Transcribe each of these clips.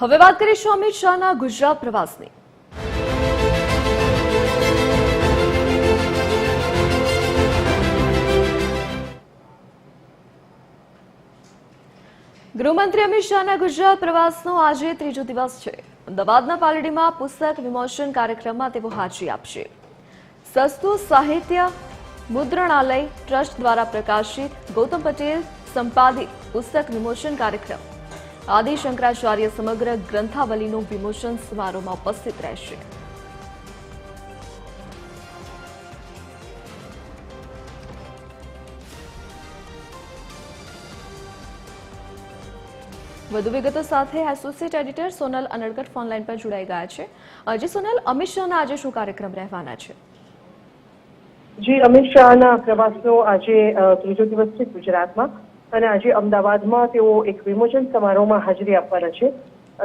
હવે વાત કરીશું અમિત શાહના ગુજરાત પ્રવાસની. ગૃહમંત્રી અમિત શાહના ગુજરાત પ્રવાસનો આજે ત્રીજો દિવસ છે. અમદાવાદના પાલડીમાં પુસ્તક વિમોચન કાર્યક્રમમાં તેઓ હાજરી આપશે. સસ્તું સાહિત્ય, મુદ્રણાલય, ટ્રસ્ટ દ્વારા પ્રકાશિત ગૌતમ પટેલ સંપાદિત પુસ્તક વિમોચન કાર્યક્રમ. આદિ શંકરાચાર્ય સમગ્ર ગ્રંથાવલીનું વિમોચન સમારોહમાં ઉપસ્થિત રહેશે. વધુ વિગતો સાથે associate editor Sonal Anadkat phone line પર જોડાઈ ગયા છે. જે સોનલ, અમિત શાહના આજે શું કાર્યક્રમ રહેવાના છે? જી, અમિત શાહના પ્રવાસનો આજે ત્રીજો દિવસ છે ગુજરાતમાં. અને આજે અમદાવાદમાં તેઓ એક વિમોચન સમારોહમાં હાજરી આપવાના છે.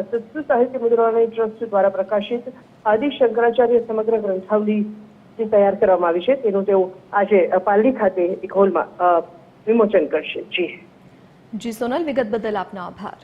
સંસ્કૃત સાહિત્ય મુદ્રાલય ટ્રસ્ટ દ્વારા પ્રકાશિત આદિ શંકરાચાર્ય સમગ્ર ગ્રંથાવલી જે તૈયાર કરવામાં આવી છે. તેનું તેઓ આજે પાલડી ખાતે એક હોલમાં વિમોચન કરશે. જી. જી સોનલ, વિગત બદલ આપનો આભાર.